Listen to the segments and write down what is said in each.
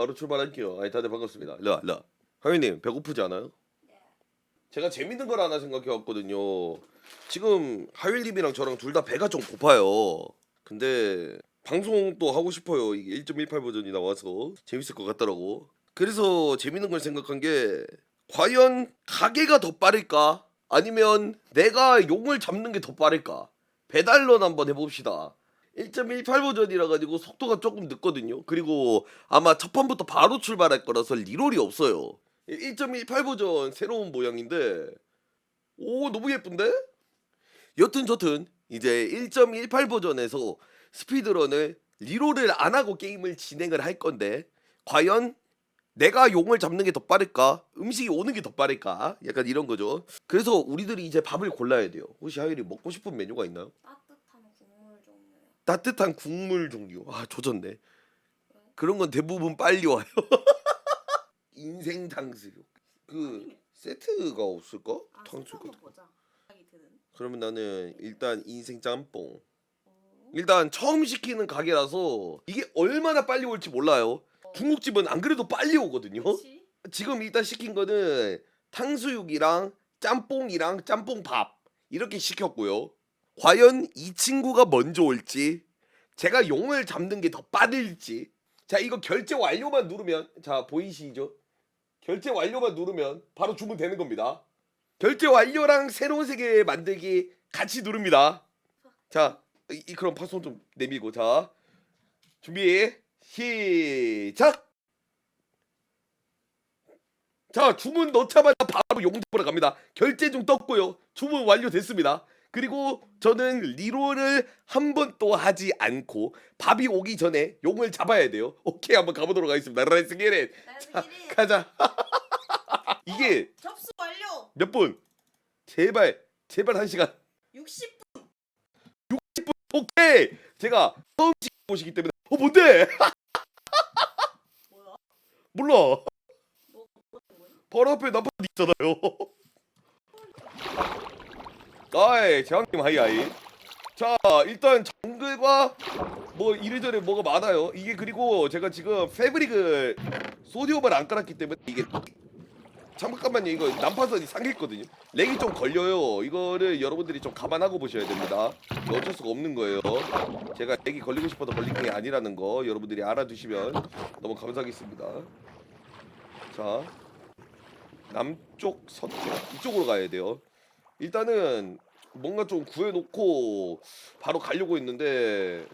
바로 출발할게요. 아니 다들 반갑습니다. 일로와 일로와. 하윤님 배고프지 않아요? 제가 재밌는 걸 하나 생각해 왔거든요. 지금 하율님이랑 저랑 둘 다 배가 좀 고파요. 근데 방송도 하고 싶어요. 이게 1.18 버전이 나와서 재밌을 것 같더라고. 그래서 재밌는 걸 생각한 게 과연 가게가 더 빠를까? 아니면 내가 용을 잡는 게 더 빠를까? 배달론 한번 해봅시다. 1.18 버전이라 가지고 속도가 조금 늦거든요. 그리고 아마 첫 판부터 바로 출발할 거라서 리롤이 없어요. 1.18 버전 새로운 모양인데 오 너무 예쁜데? 여튼 저튼 이제 1.18 버전에서 스피드런을 리롤을 안 하고 게임을 진행을 할 건데 과연 내가 용을 잡는 게 더 빠를까? 음식이 오는 게 더 빠를까? 약간 이런 거죠. 그래서 우리들이 이제 밥을 골라야 돼요. 혹시 하율이 먹고 싶은 메뉴가 있나요? 종류요. 따뜻한 국물 종류. 아 조졌네. 그런 건 대부분 빨리 와요. 인생 탕수육. 그 세트가 없을까? 아 탕수육. 보자. 생각이 드는. 그러면 나는 일단 인생 짬뽕. 오. 일단 처음 시키는 가게라서 이게 얼마나 빨리 올지 몰라요. 중국집은 안 그래도 빨리 오거든요. 그치? 지금 일단 시킨 거는 탕수육이랑 짬뽕이랑 짬뽕밥 이렇게 시켰고요. 과연 이 친구가 먼저 올지 제가 용을 잡는 게 더 빠를지 자 이거 결제 완료만 누르면 자 보이시죠? 결제 완료만 누르면 바로 주문 되는 겁니다. 결제 완료랑 새로운 세계 만들기 같이 누릅니다. 자 이, 이 그럼 파손 좀 내밀고 자 준비 시작. 자 주문 넣자마자 바로 용접으로 갑니다. 결제 중 떴고요. 주문 완료됐습니다. 그리고 저는 리롤을 한 번도 하지 않고 밥이 오기 전에 용을 잡아야 돼요. 오케이 한번 가보도록 하겠습니다. Let's get it. 자 가자. 이게 접수 완료. 몇 분? 제발 제발 한 시간. 60분. 오케이. 제가 처음 시켜보시기 때문에 어 뭔데? 뭐야? 몰라. 뭐 거야? 바로 앞에 나팔 있잖아요. 아이 재왕님 하이하이. 자 일단 정글과 뭐 이래저래 뭐가 많아요. 이게 그리고 제가 지금 패브릭을 소디움을 안 깔았기 때문에 이게 잠깐만요 이거 난파선이 상했거든요. 렉이 좀 걸려요. 이거를 여러분들이 좀 감안하고 보셔야 됩니다. 어쩔 수가 없는 거예요. 제가 렉이 걸리고 싶어서 걸린 게 아니라는 거 여러분들이 알아두시면 너무 감사하겠습니다. 자 남쪽 서쪽 이쪽으로 가야 돼요. 일단은 뭔가 좀 구해놓고 바로 가려고 했는데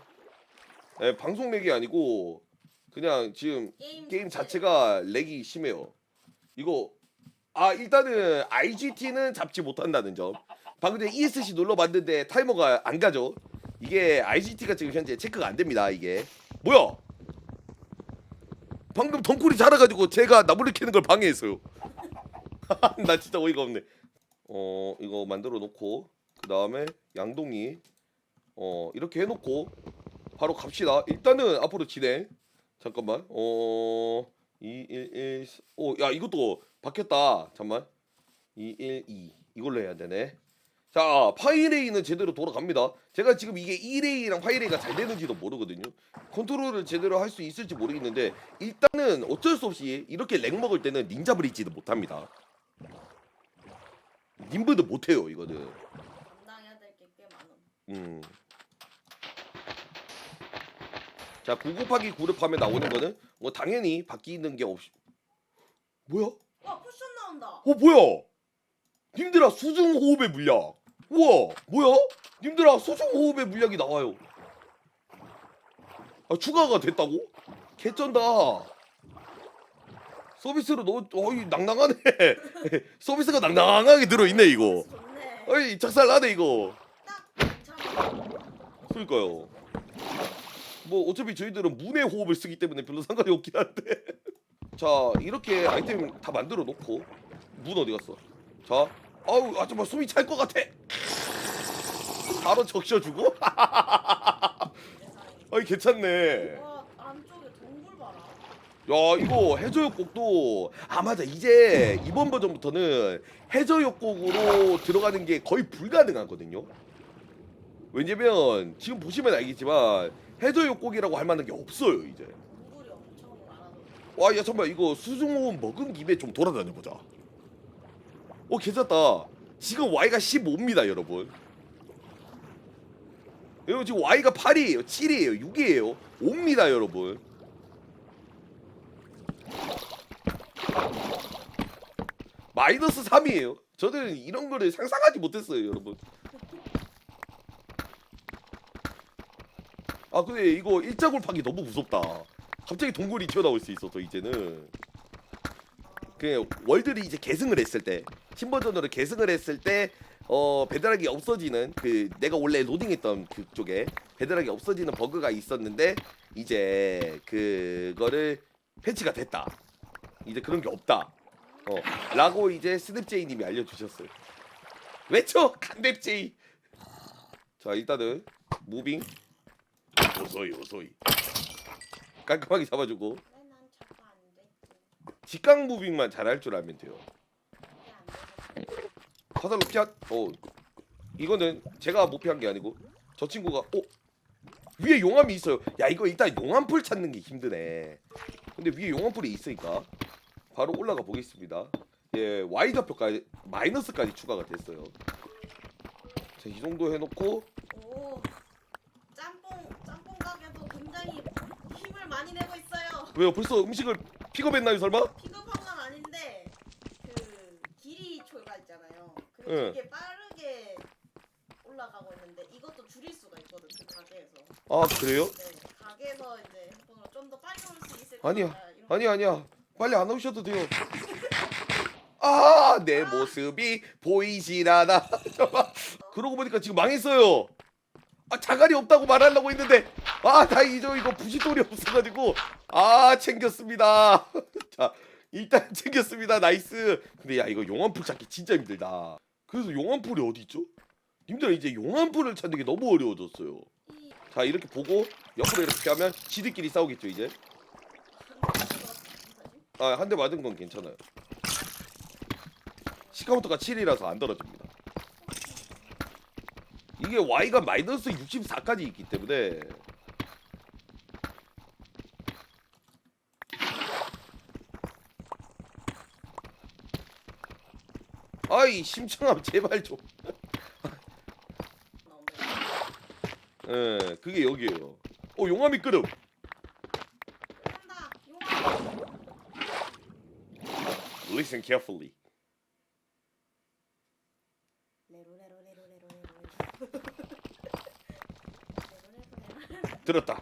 예, 방송 렉이 아니고 그냥 지금 게임 게임 자체가 렉이 심해요. 이거 아 일단은 IGT는 잡지 못한다는 점. 방금 전에 ESC 눌러봤는데 타이머가 안 가죠. 이게 IGT가 지금 현재 체크가 안 됩니다. 이게 뭐야? 방금 덩굴이 자라가지고 제가 나무를 캐는 걸 방해했어요. 나 진짜 어이가 없네. 어 이거 만들어 놓고 그 다음에 양동이 어 이렇게 해놓고 바로 갑시다. 일단은 앞으로 진행. 잠깐만. 어 211 오야 이것도 바뀌었다. 잠만. 212 이걸로 해야 되네. 자 파이레이는 제대로 돌아갑니다. 제가 지금 이게 2레이랑 파이레이가 잘 되는지도 모르거든요. 컨트롤을 제대로 할 수 있을지 모르겠는데 일단은 어쩔 수 없이 이렇게 렉 먹을 때는 닌자 브릿지도 못합니다. 님브도 못해요 이거는. 감당해야 될 게 꽤 많음. 음. 자, 9 곱하기 9를 하면 나오는 거는 뭐 당연히 바뀌는 게 없이 뭐야? 와 쿠션 나온다. 어 뭐야? 님들아 수중 호흡의 물약. 우와 뭐야? 님들아 수중 호흡의 물약이 나와요. 아 추가가 됐다고? 개쩐다. 서비스로 넣어 어이 낭낭하네. 서비스가 낭낭하게 들어있네 이거. 좋네. 어이 작살나네 이거. 그러니까요. 뭐 어차피 저희들은 문의 호흡을 쓰기 때문에 별로 상관이 없긴 한데. 자 이렇게 아이템 다 만들어 놓고 문 어디 갔어? 자, 아우 아줌마 숨이 찰 것 같아. 바로 적셔주고. 아이 괜찮네. 와 안쪽에 동굴 봐라. 야 이거 해저역곡도 아 맞아 이제 이번 버전부터는 해저역곡으로 들어가는 게 거의 불가능하거든요. 왜냐면 지금 보시면 알겠지만 해저역곡이라고 할 만한 게 없어요 이제. 동굴이 엄청 많아서. 와, 야 잠깐만 이거 수중호흡 먹은 김에 좀 돌아다녀 보자. 어, 괜찮다. 지금 Y가 15입니다, 여러분. 여러분 지금 Y가 8이에요, 7이에요, 6이에요, 5입니다, 여러분. 마이너스 3이에요. 저는 이런 거를 상상하지 못했어요, 여러분. 아 근데 이거 일자 골 파기 너무 무섭다. 갑자기 동굴이 튀어나올 수 있어, 또 이제는. 그 월들이 이제 계승을 했을 때 신버전으로 계승을 했을 때 어 배달하기 없어지는 그 내가 원래 로딩했던 그쪽에 배달하기 없어지는 버그가 있었는데 이제 그거를 패치가 됐다. 이제 그런 게 없다. 어 라고 이제 스냅제이님이 알려주셨어요. 외쳐 간nep제이. 자 일단은 무빙 요소이 요소이 깔끔하게 잡아주고 왜난 자꾸 안 됐지? 직각 무빙만 잘할 줄 알면 돼요. 이게 안 돼서. 화살로 피하 어 이거는 제가 못 피한 게 아니고 저 친구가 어 위에 용암이 있어요 야 이거 일단 용암풀 찾는 게 힘드네 근데 위에 용암풀이 있으니까 바로 올라가 보겠습니다 예 Y 좌표까지 마이너스까지 추가가 됐어요 자 이 정도 해놓고 오 짬뽕 짬뽕 가게도 굉장히 힘을 많이 내고 있어요. 왜요 벌써 음식을 픽업했나요 설마 픽업한 건 아닌데 그 길이 초가 있잖아요. 응. 되게 빠르게 올라가고 있는데 이것도 줄일 수가 있거든 그 가게에서. 아 그래요 네 가게에서 이제 좀더 빨리 올 수 있을 아니야. 거다, 이런 아니 아니야 빨리 안 오셔도 돼요. 아 내 모습이 보이질 않아. 그러고 보니까 지금 망했어요. 아 자갈이 없다고 말하려고 했는데 아 다행이죠 이거 부싯돌이 없어가지고 아 챙겼습니다. 자 일단 챙겼습니다. 나이스. 근데 야 이거 용암풀 찾기 진짜 힘들다. 그래서 용암풀이 어디 있죠? 님들 이제 용암풀을 찾는 게 너무 어려워졌어요. 이자 이렇게 보고 옆으로 이렇게 하면 지들끼리 싸우겠죠 이제 아 한 대 맞은 건 괜찮아요. 시카운트가 7이라서 안 떨어집니다. 이게 Y가 마이너스 64까지 있기 때문에 아이 심청함 제발 좀. 예, 그게 여기에요. 어 용암이 끓음 한다. 용암. Listen carefully. 들었다.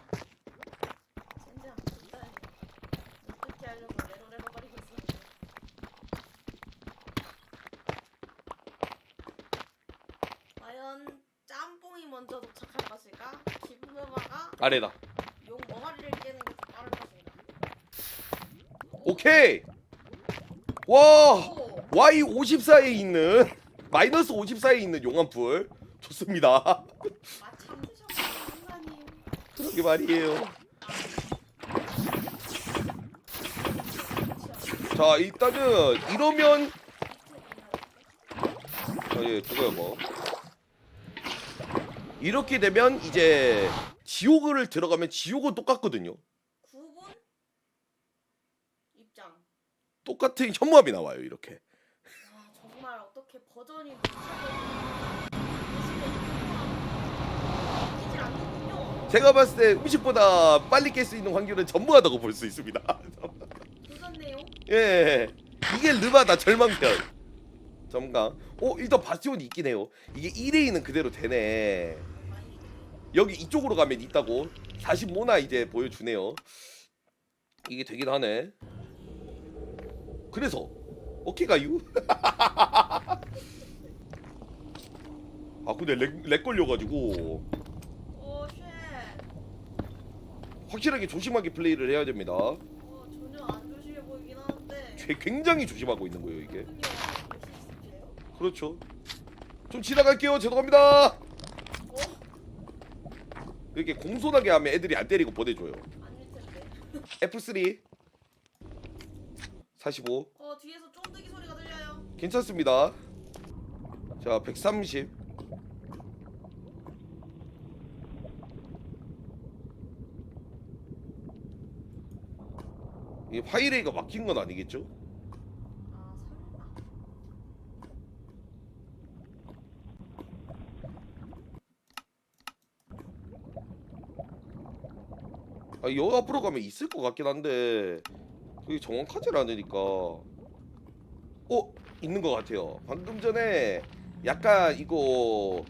과연 짬뽕이 먼저 도착할 것일까? 김누마가 아래다 용 머가리를 깨는 게더 빠를 것인가? 오케이 와 오! Y 54에 있는 마이너스 54에 있는 용암풀 좋습니다. 그러게 말이에요. 자 일단은 이러면 아, 예 그거야 뭐 이렇게 되면 이제 지옥을 들어가면 지옥은 똑같거든요. 9분 입장. 똑같은 현무암이 나와요 이렇게. 아 정말 어떻게 버전이 바뀌질 않는군요. 제가 봤을 때 음식보다 빨리 깰 수 있는 확률은 전무하다고 볼 수 있습니다. 그렇네요. 예, 이게 르바다 절망편. 점강. 어, 일단 바스티온이 있긴 해요. 이게 1회이는 그대로 되네. 여기 이쪽으로 가면 있다고. 45나 이제 보여주네요. 이게 되긴 하네. 그래서 오케이 가유. 아 근데 렉, 렉 걸려가지고 오 쉣. 확실하게 조심하게 플레이를 해야 됩니다. 어 전혀 안 조심해 보이긴 하는데. 제- 굉장히 조심하고 있는 거예요 이게. 그렇죠. 좀 지나갈게요. 죄송합니다. 어 이렇게 공손하게 하면 애들이 안 때리고 보내줘요. 아닐 텐데. F3 45 어 뒤에서 쫀득이 소리가 들려요. 괜찮습니다. 자 130. 이 파이레이가 막힌 건 아니겠죠? 아 설마. 아, 여 앞으로 가면 있을 것 같긴 한데 그게 정확하진 않으니까 어 있는 것 같아요. 방금 전에 약간 이거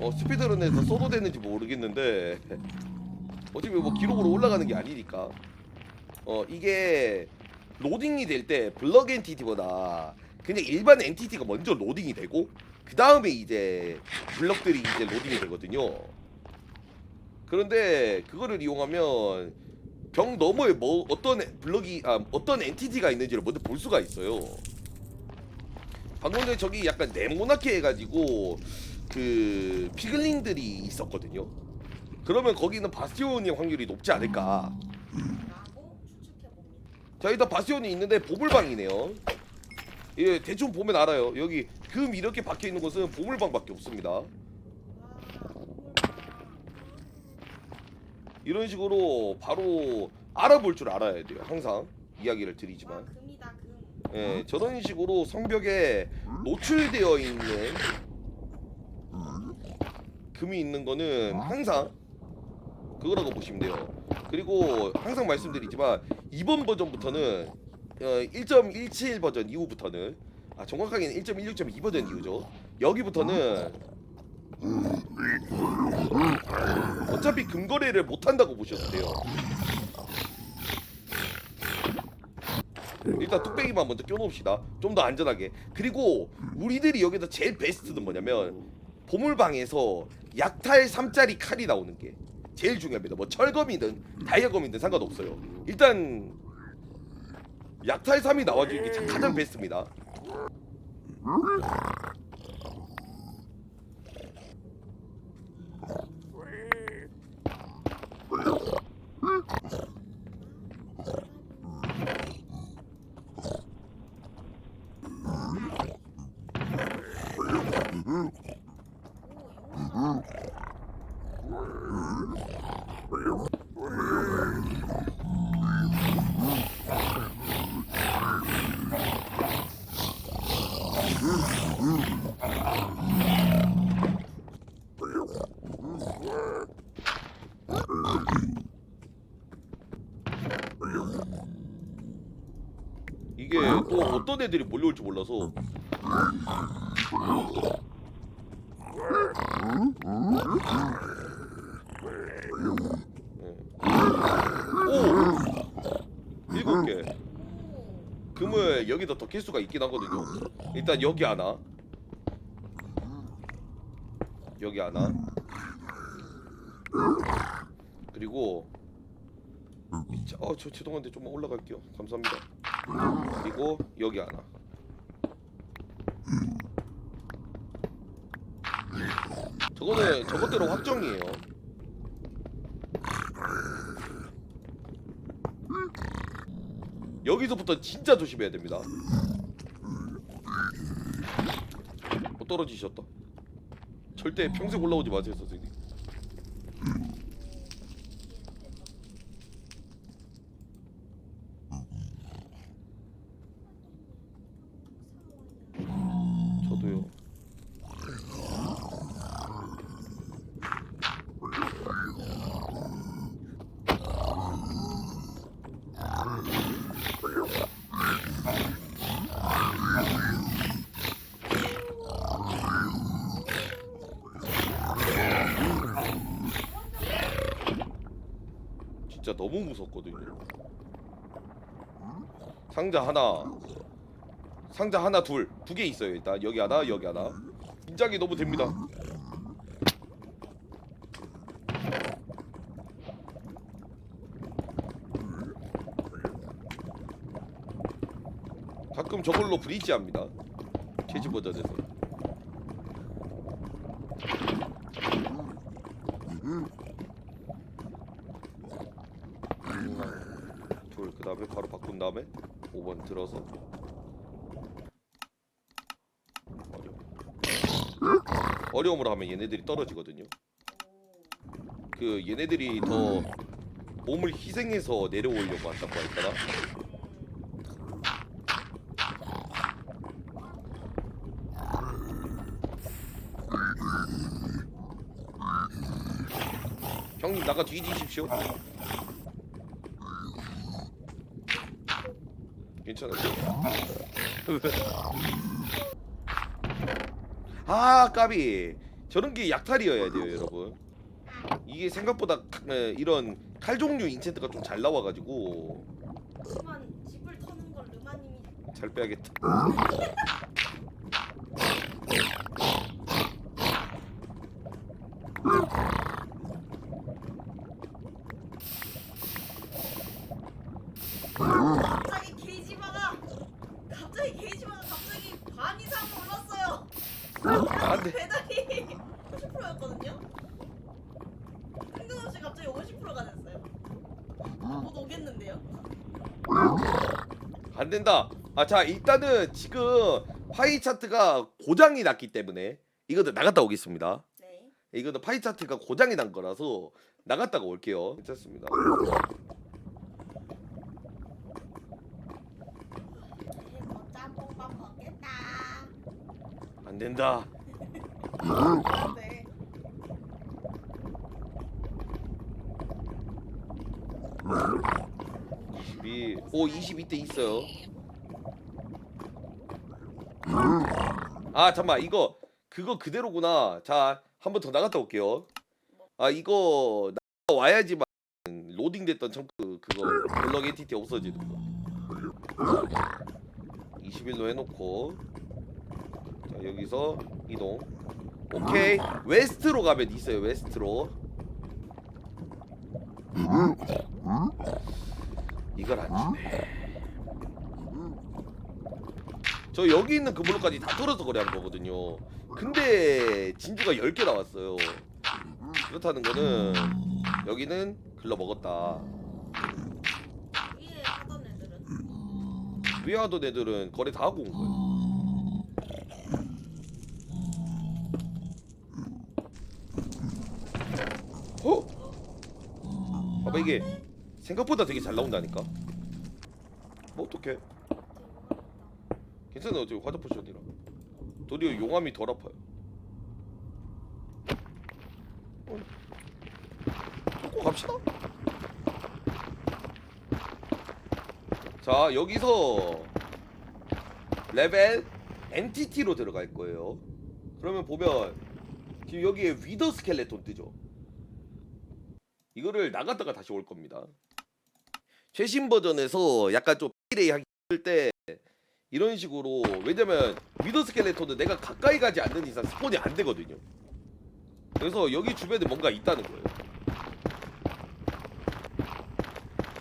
어, 스피드런에서 써도 되는지 모르겠는데 어차피 뭐 기록으로 올라가는 게 아니니까 어 이게 로딩이 될 때 블럭 엔티티보다 그냥 일반 엔티티가 먼저 로딩이 되고 그 다음에 이제 블럭들이 이제 로딩이 되거든요. 그런데 그거를 이용하면 병 너머에 뭐 어떤 에- 블럭이 아 어떤 엔티티가 있는지를 먼저 볼 수가 있어요. 방금 전에 저기 약간 네모나게 해가지고 그 피글링들이 있었거든요. 그러면 거기는 바스티온의 확률이 높지 않을까. 자 일단 바스티온이 있는데 보물방이네요. 예 대충 보면 알아요. 여기 금 이렇게 박혀 있는 곳은 보물방밖에 없습니다. 와 보물방. 이런 식으로 바로 알아볼 줄 알아야 돼요. 항상 이야기를 와 드리지만. 금이다 금. 예, 저런 식으로 성벽에 노출되어 있는 금이 있는 거는 항상 그거라고 보시면 돼요. 그리고 항상 말씀드리지만 이번 버전부터는 어, 1.17 버전 이후부터는 아 정확하게는 1.16.2 버전 이후죠. 여기부터는 어차피 금거래를 못 한다고 보셔도 돼요. 일단 뚝배기만 먼저 껴놓읍시다. 좀 더 안전하게. 그리고 우리들이 여기서 제일 베스트는 뭐냐면 보물방에서 약탈 3짜리 칼이 나오는 게 제일 중요합니다. 뭐 철검이든 다이아검이든 상관없어요. 일단 약탈 3이 나와주는 게 가장 베스트입니다. 어떤 애들이 몰려올지 몰라서 오 일곱 개 오. 금을 여기다 더 캘 수가 있긴 하거든요. 일단 여기 하나, 여기 하나, 그리고 자, 어, 저 죄송한데 좀만 올라갈게요. 감사합니다. 그리고 여기 하나. 저거는 저것대로 확정이에요. 여기서부터 진짜 조심해야 됩니다. 어, 떨어지셨다. 절대 평생 올라오지 마세요, 선생님. 저도요. 진짜 너무 무섭거든요. 상자 하나, 상자 하나 둘, 두 개 있어요 일단 여기 하나 여기 하나. 긴장이 너무 됩니다. 가끔 저걸로 브리지합니다. 제지 버전에서. 들어서 어려움을 하면 얘네들이 떨어지거든요. 그 얘네들이 더 몸을 희생해서 내려오려고 한다고 할까나? 형님 나가 뒤지십시오. 괜찮아요. 아 까비. 저런 게 약탈이어야 돼요 여러분. 이게 생각보다 카- 에, 이런 칼 종류 인챈트가 좀 잘 나와가지고. 하지만 집을 터는 건 르마님이 잘 빼야겠다 갑자기 게이지마가 갑자기 게이지마가 갑자기 반 이상 올랐어요. 안돼 배달이 50%였거든요. 뜬금없이 갑자기 50%가 됐어요. 못 오겠는데요? 안 된다 아 자 일단은 지금 파이 차트가 고장이 났기 때문에 이거는 나갔다 오겠습니다 네. 이거는 파이 차트가 고장이 난 거라서 나갔다가 올게요 괜찮습니다 이제 뭐 짬뽕밥 먹겠다. 안 된다 네. 이, 오 22대 있어요. 아 잠만 이거 그거 그대로구나. 자 한 번 더 나갔다 올게요. 아 이거 나 와야지만 로딩됐던 청크 그거 블럭 엔티티 없어지는 거. 21로 해놓고 자 여기서 이동. 오케이 웨스트로 가면 있어요 웨스트로. 이걸 안 주네. 저 여기 있는 그 블록까지 다 뚫어서 거래한 거거든요. 근데 진주가 10개 나왔어요. 그렇다는 거는 여기는 글러 먹었다. 위에 하던 애들은 하던 애들은 거래 다 하고 온 거예요. 어? 봐봐 이게 생각보다 되게 잘 나온다니까. 뭐 어떡해? 괜찮아 어차피 화자 포션이라. 도리어 용암이 덜 아파요. 어. 잡고 갑시다. 자 여기서 레벨 엔티티로 들어갈 거예요. 그러면 보면 지금 여기에 위더 스켈레톤 뜨죠. 이거를 나갔다가 다시 올 겁니다. 최신 버전에서 약간 좀 플레이 하기 힘들 때 이런 식으로 왜냐면 위더 스켈레톤은 내가 가까이 가지 않는 이상 스폰이 안 되거든요. 그래서 여기 주변에 뭔가 있다는 거예요.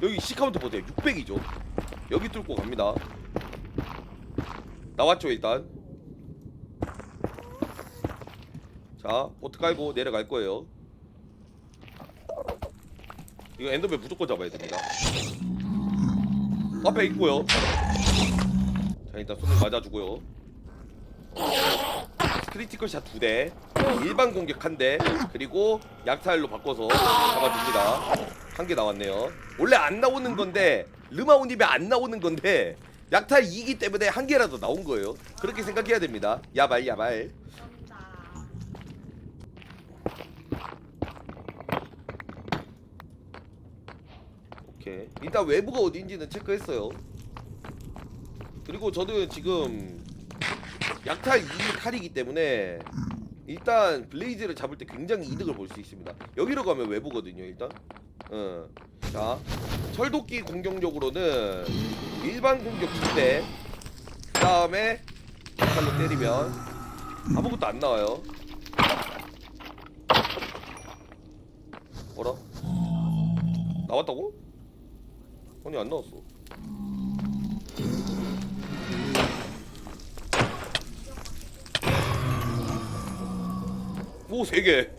여기 시카운트 보세요. 600이죠. 여기 뚫고 갑니다. 나왔죠 일단. 자 보트 깔고 내려갈 거예요. 이거 엔더맨 무조건 잡아야 됩니다. 앞에 있고요. 자 일단 손을 맞아주고요. 크리티컬 샷 두 대, 일반 공격 한 대, 그리고 약탈로 바꿔서 잡아줍니다. 한 개 나왔네요. 원래 안 나오는 건데 르마오님이 안 나오는 건데 약탈 2기 때문에 한 개라도 나온 거예요. 그렇게 생각해야 됩니다. 야발 야발. 오케이. 일단 외부가 어딘지는 체크했어요. 그리고 저는 지금 약탈 2기 칼이기 때문에 일단 블레이즈를 잡을 때 굉장히 이득을 볼 수 있습니다. 여기로 가면 외부거든요, 일단. 어. 자, 철도끼 공격력으로는 일반 공격 2대 그 다음에 칼로 때리면 아무것도 안 나와요. 뭐라? 나왔다고? 아니 안 나왔어. 오, 세 개.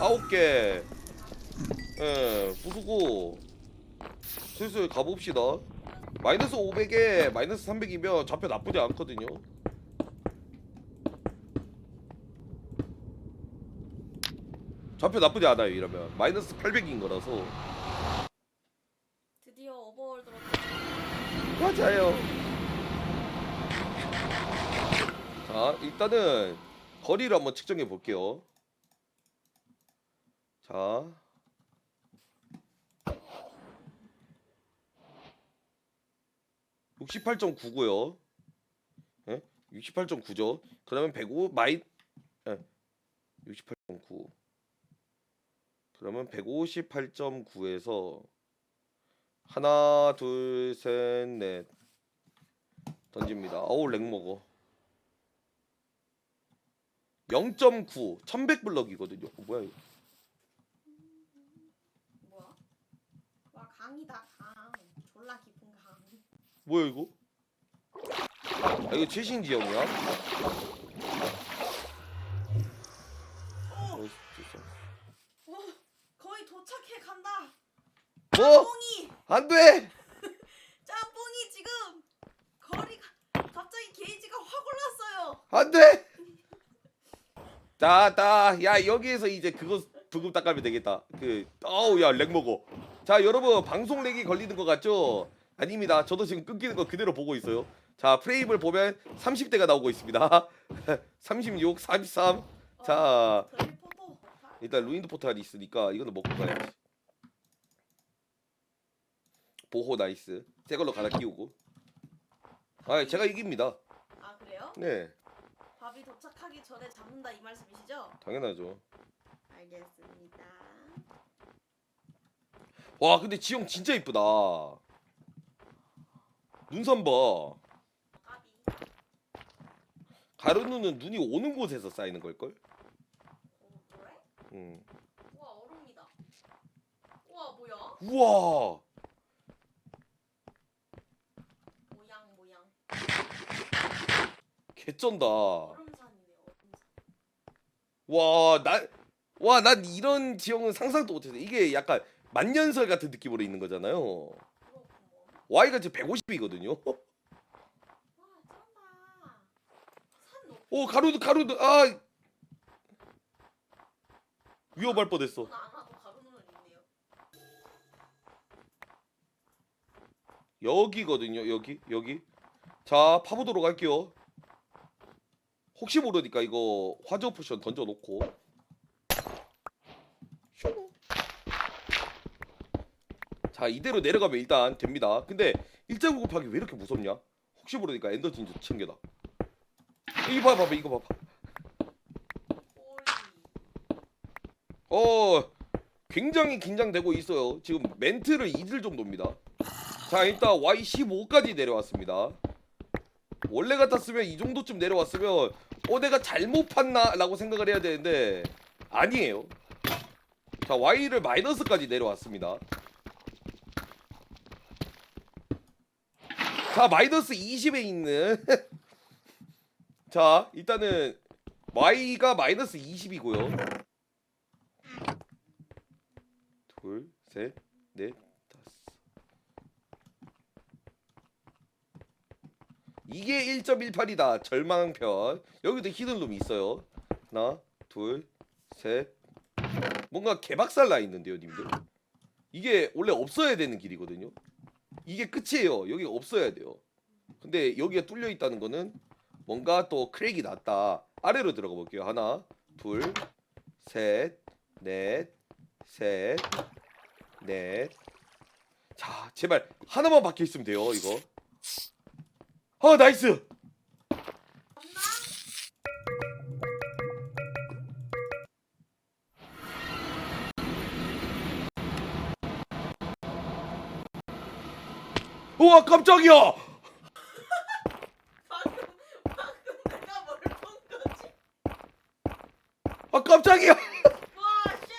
아홉 개. 예, 부수고 슬슬 가봅시다. 마이너스 500에 마이너스 300이면 좌표 나쁘지 않거든요. 좌표 나쁘지 않아요 이러면 마이너스 800인 거라서 드디어 오버월드로 맞아요 자, 일단은 거리를 한번 측정해 볼게요. 자. 육십팔 점 구고요. 예? 육십팔 점 구죠. 그러면 백오 마이 예. 육십팔 점 구. 그러면 백오십팔 점 구에서 하나, 둘, 셋, 넷 던집니다. 어우 렉 먹어. 0.9 1100 블럭이거든요. 어, 뭐야 이거? 뭐야? 와 강이다 강. 졸라 깊은 강. 뭐야 이거? 아, 이거 최신 지형이야? 어, 진짜. 어, 거의 도착해 간다. 뭐? 뽕이 안 돼! 짬뽕이 지금 거리가 갑자기 게이지가 확 올랐어요. 안 돼! 자, 자, 야 여기에서 이제 그거 부금 닦아면 되겠다. 그, 어우 야렉 먹어. 자, 여러분 방송 렉이 걸리는 것 같죠? 아닙니다. 저도 지금 끊기는 거 그대로 보고 있어요. 자, 프레임을 보면 30대가 나오고 있습니다. 36, 43. 자, 일단 루인드 포탈이 있으니까 이거는 먹고 가야지. 보호 나이스. 새 걸로 갈아 끼우고. 아, 제가 이깁니다. 아 그래요? 네, 밥이 도착하기 전에 잡는다 이 말씀이시죠? 당연하죠. 알겠습니다. 와, 근데 지형 진짜 이쁘다. 눈선 봐. 까비. 가르누는 눈이 오는 곳에서 쌓이는 걸걸? 어 그래? 음. 우와 얼음이다. 우와 뭐야? 우와. 모양 모양. 개쩐다. 얼음산. 와, 나, 와, 난 이런 지형은 상상도 못했어. 이게 약간 만년설 같은 느낌으로 있는 거잖아요. Y가 지금 150이거든요. 와 쩐다. 산 높이. 오, 가루도 가루도 아 위험할 뻔했어. 여기거든요. 여기 여기. 자, 파보도록 할게요. 혹시 모르니까 이거 화저 포션 던져 놓고. 슝. 자, 이대로 내려가면 일단 됩니다. 근데 1.9 곱하기 왜 이렇게 무섭냐? 혹시 모르니까 엔더 진주 챙겨다. 이거 봐봐, 이거 봐봐. 어, 굉장히 긴장되고 있어요. 지금 멘트를 잊을 정도입니다. 자, 일단 Y15까지 내려왔습니다. 원래 같았으면 이 정도쯤 내려왔으면 어 내가 잘못 팠나 라고 생각을 해야 되는데 아니에요. 자, Y를 마이너스까지 내려왔습니다. 자, 마이너스 20에 있는 자, 일단은 Y가 마이너스 20이고요. 둘, 셋, 넷, 다섯. 이게 1.18이다. 절망편. 여기도 히든룸이 있어요. 하나, 둘, 셋. 뭔가 개박살 나 있는데요, 님들. 이게 원래 없어야 되는 길이거든요. 이게 끝이에요. 여기 없어야 돼요. 근데 여기가 뚫려 있다는 거는 뭔가 또 크랙이 났다. 아래로 들어가 볼게요. 하나, 둘, 셋, 넷, 셋, 넷. 자, 제발 하나만 박혀 있으면 돼요, 이거. 아, 나이스. 우와, 깜짝이야. 방금 방금 내가 뭘 본 거지? 아, 깜짝이야. 와 쉣.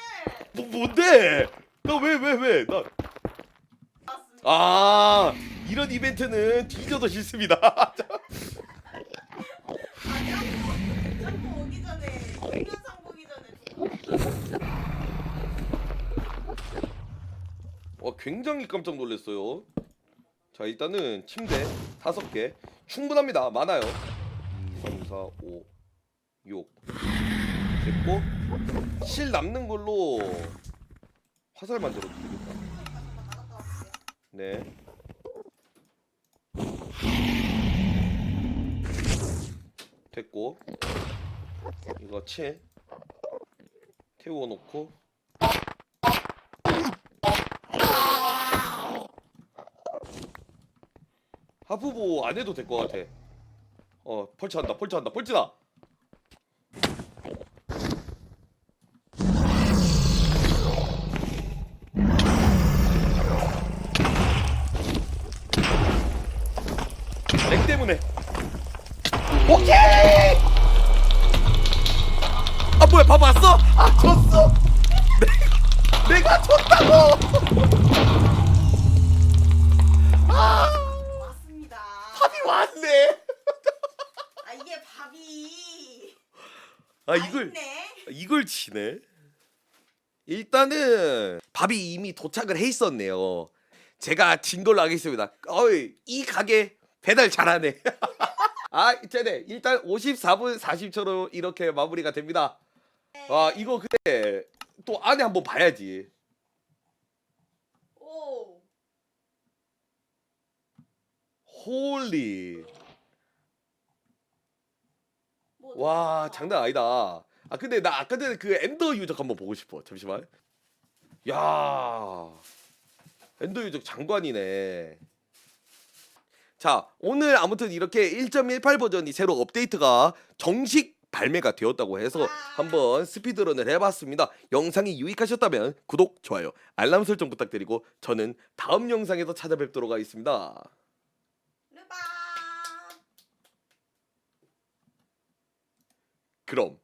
뭐 뭔데? 나 왜 왜 왜? 나. 아, 이런 이벤트는 뒤져도 싫습니다. 와, 굉장히 깜짝 놀랐어요. 자, 일단은 침대 다섯 개 충분합니다. 많아요. 2, 3, 4, 5, 6 됐고 실 남는 걸로 화살. 나갔다 왔어요. 네. 됐고. 이거 채 태워놓고. 하프보 안 해도 될 것 같아. 어 펄치한다 펄치한다 펄치다 치네. 일단은 밥이 이미 도착을 해 있었네요. 제가 진 걸로 하겠습니다. 어이 이 가게 배달 잘하네. 아 쟤네 일단 54분 40초로 이렇게 마무리가 됩니다. 와 이거 근데 또 안에 한번 봐야지. 오. 홀리. 뭐 와. 장난 아니다. 아 근데 나 아까 전에 그 엔더 유적 한번 보고 싶어. 잠시만. 야 엔더 유적 장관이네. 자 오늘 아무튼 이렇게 1.18 버전이 새로 업데이트가 정식 발매가 되었다고 해서 한번 스피드런을 해봤습니다. 영상이 유익하셨다면 구독, 좋아요, 알람 설정 부탁드리고 저는 다음 영상에서 찾아뵙도록 하겠습니다. 그럼